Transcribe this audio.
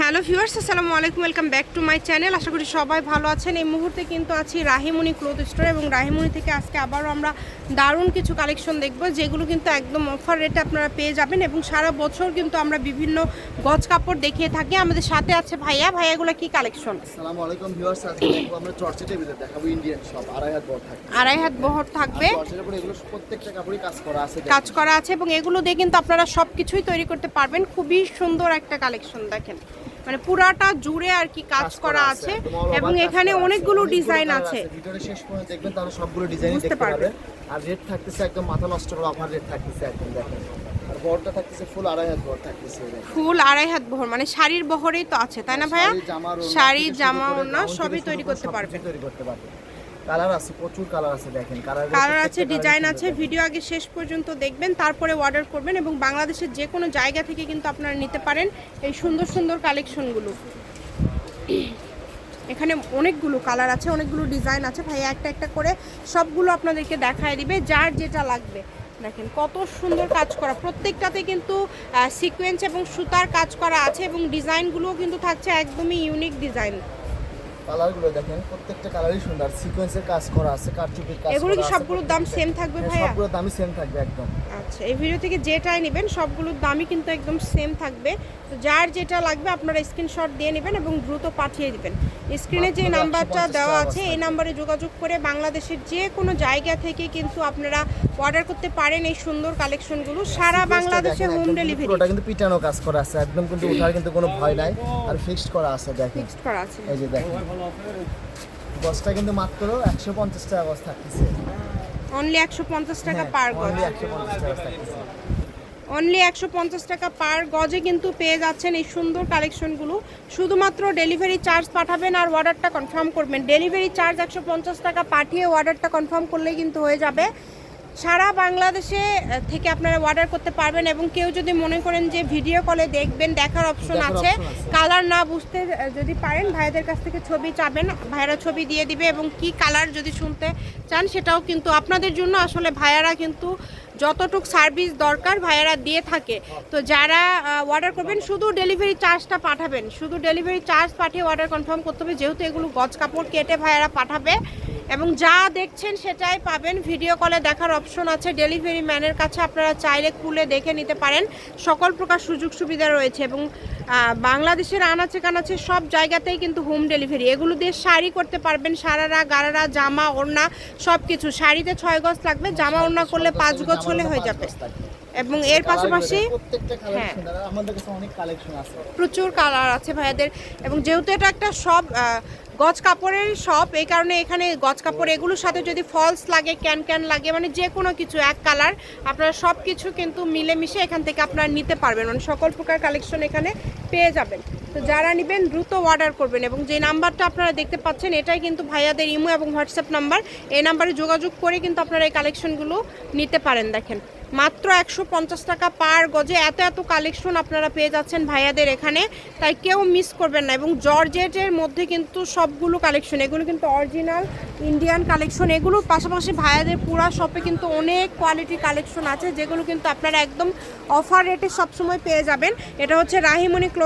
Hello viewers, আসসালামু আলাইকুম, welcome back to my channel. আশা করি সবাই ভালো আছেন। এই মুহূর্তে কিন্তু আছি রাহিমণি ক্লোথ স্টোর এবং রাহিমণি থেকে আজকে আবারও আমরা দারুণ কিছু কালেকশন দেখব যেগুলো কিন্তু একদম অফার রেটে আপনারা পেয়ে যাবেন এবং সারা বছর কিন্তু আমরা বিভিন্ন গজ কাপড় দেখিয়ে থাকি। আমাদের সাথে আছে ভাইয়া। ভাইয়াগুলো কি কালেকশন আসসালামু আলাইকুম ভিউয়ার্স। আজকে আমরা দেখাবো ইন্ডিয়ান সব আড়াই হাত বড় থাকে আড়াই হাত বহর থাকবে। এগুলো প্রত্যেকটা কাপড়ই কাজ করা আছে কাজ করা আছে এবং এগুলো দিয়ে কিন্তু আপনারা সব কিছুই তৈরি করতে পারবেন। খুবই সুন্দর একটা কালেকশন দেখেন। মানে পুরাটা জুড়ে আর কি কাজ করা আছে এবং এখানে অনেকগুলো ডিজাইন আছে। ভিডিওটা শেষ পর্যন্ত দেখবেন তাহলে সবগুলো ডিজাইন দেখতে পারবেন। আর রেট থাকতেছে একদম মাথা নষ্ট করা অফার রেট থাকতেছে একদম দেখেন। আর বড়টা থাকতেছে ফুল আড়াই হাত বহর থাকতেছে ফুল আড়াই হাত বহর মানে শাড়ির বহরেই তো আছে তাই না ভাইয়া? শাড়ি, জামা ওড়না সবই তৈরি করতে পারবে। পারবেন তৈরি করতে পারবেন কালার আছে প্রচুর কালার আছে দেখেন। কালার কালার আছে ডিজাইন আছে ভিডিও আগে শেষ পর্যন্ত দেখবেন তারপরে অর্ডার করবেন এবং বাংলাদেশের যে কোনো জায়গা থেকে কিন্তু আপনারা নিতে পারেন এই সুন্দর সুন্দর কালেকশনগুলো এখানে অনেকগুলো কালার আছে অনেকগুলো ডিজাইন আছে। ভাই একটা একটা করে সবগুলো আপনাদেরকে দেখায় দিবে যার যেটা লাগবে। দেখেন কত সুন্দর কাজ করা। প্রত্যেকটাতে কিন্তু সিকোয়েন্স এবং সুতার কাজ করা আছে এবং ডিজাইনগুলোও কিন্তু থাকছে একদমই ইউনিক ডিজাইন কালারগুলো দেখেন প্রত্যেকটা কালারই সুন্দর। সিকোয়েন্সের কাজ করা আছে কারচুপির কাজ এগুলো কি সবগুলোর দাম সেম থাকবে হ্যাঁ, ভাইয়া? সবগুলো দামই সেম থাকবে একদম। আচ্ছা এই ভিডিও থেকে যেটাই নেবেন সবগুলোর দামই কিন্তু একদম সেম থাকবে। তো যার যেটা লাগবে আপনারা স্ক্রিনশট দিয়ে নেবেন এবং দ্রুত পাঠিয়ে দিবেন। স্ক্রিনে যে নাম্বারটা দেওয়া আছে এই নাম্বারে যোগাযোগ করে বাংলাদেশের যে কোনো জায়গা থেকে কিন্তু আপনারা অর্ডার করতে পারেন এই সুন্দর কালেকশনগুলো সারা বাংলাদেশে হোম ডেলিভারি পুরোটা কিন্তু পিটানো কাজ করা আছে একদম কিন্তু ওঠার কিন্তু কোনো ভয় নাই আর ফিক্সড করা আছে দেখেন। ফিক্সড করা আছে। এই যে দেখেন। বস্তা কিন্তু মাত্র একশো পঞ্চাশ টাকা বস্তা থাকতেছে। অনলি একশো পঞ্চাশ টাকা হ্যাঁ, পার গজ। একশো পঞ্চাশ টাকা থাকতেছে। অনলি একশো পঞ্চাশ টাকা পার গজে কিন্তু পেয়ে যাচ্ছেন এই সুন্দর কালেকশনগুলো। শুধুমাত্র ডেলিভারি চার্জ পাঠাবেন আর অর্ডারটা কনফার্ম করবেন। ডেলিভারি চার্জ একশো পঞ্চাশ টাকা পাঠিয়ে অর্ডারটা কনফার্ম করলেই কিন্তু হয়ে যাবে। সারা বাংলাদেশে থেকে আপনারা অর্ডার করতে পারবেন এবং কেউ যদি মনে করেন যে ভিডিও কলে দেখবেন দেখার অপশন আছে কালার না বুঝতে যদি পারেন ভাইদের কাছ থেকে ছবি চাবেন ভাইরা ছবি দিয়ে দিবে এবং কি কালার যদি শুনতে চান সেটাও কিন্তু আপনাদের জন্য আসলে ভাইয়ারা কিন্তু যতটুক সার্ভিস দরকার ভাইয়ারা দিয়ে থাকে। তো যারা অর্ডার করবেন শুধু ডেলিভারি চার্জটা পাঠাবেন শুধু ডেলিভারি চার্জ পাঠিয়ে অর্ডার কনফার্ম করতে হবে যেহেতু এগুলো গজ কাপড় কেটে ভাইয়ারা পাঠাবে। এবং যা দেখছেন সেটাই পাবেন। ভিডিও কলে দেখার অপশন আছে। ডেলিভারি ম্যানের কাছে আপনারা চাইলে খুলে দেখে নিতে পারেন। সকল প্রকার সুযোগ সুবিধা রয়েছে এবং বাংলাদেশের আনাচে কানাচে সব জায়গাতেই কিন্তু হোম ডেলিভারি। এগুলো দিয়ে শাড়ি করতে পারবেন সারারা গারারা জামা ওড়না সব কিছু শাড়িতে ছয় গজ লাগবে জামা ওড়না করলে পাঁচ গজ হলে হয়ে যাবে। এবং এর পাশাপাশি হ্যাঁ। প্রচুর কালার আছে ভাইয়াদের। এবং যেহেতু এটা একটা সব গজ কাপড়ের শপ এই কারণে এখানে গজ কাপড় এগুলোর সাথে যদি ফলস লাগে ক্যান ক্যান লাগে মানে যে কোনো কিছু, এক কালার আপনারা সব কিছু কিন্তু মিলেমিশে এখান থেকে আপনারা নিতে পারবেন। মানে সকল প্রকার কালেকশন এখানে পেয়ে যাবেন। তো যারা নেবেন দ্রুত অর্ডার করবেন এবং যে নাম্বারটা আপনারা দেখতে পাচ্ছেন, এটাই কিন্তু ভাইয়াদের ইমো এবং হোয়াটসঅ্যাপ নাম্বার। এই নাম্বারে যোগাযোগ করে কিন্তু আপনারা এই কালেকশনগুলো নিতে পারেন দেখেন। মাত্র একশো পঞ্চাশ টাকা পার গজে এত এত কালেকশন আপনারা পেয়ে যাচ্ছেন ভাইয়াদের এখানে। তাই কেউ মিস করবেন না এবং জর্জেটের মধ্যে কিন্তু সবগুলো কালেকশন এগুলো কিন্তু অরিজিনাল ইন্ডিয়ান কালেকশন এগুলোর পাশাপাশি ভাইয়াদের পুরা শপে কিন্তু অনেক কোয়ালিটি কালেকশন আছে, যেগুলো কিন্তু আপনারা একদম অফার রেটে সবসময় পেয়ে যাবেন। এটা হচ্ছে Rahimoni cloth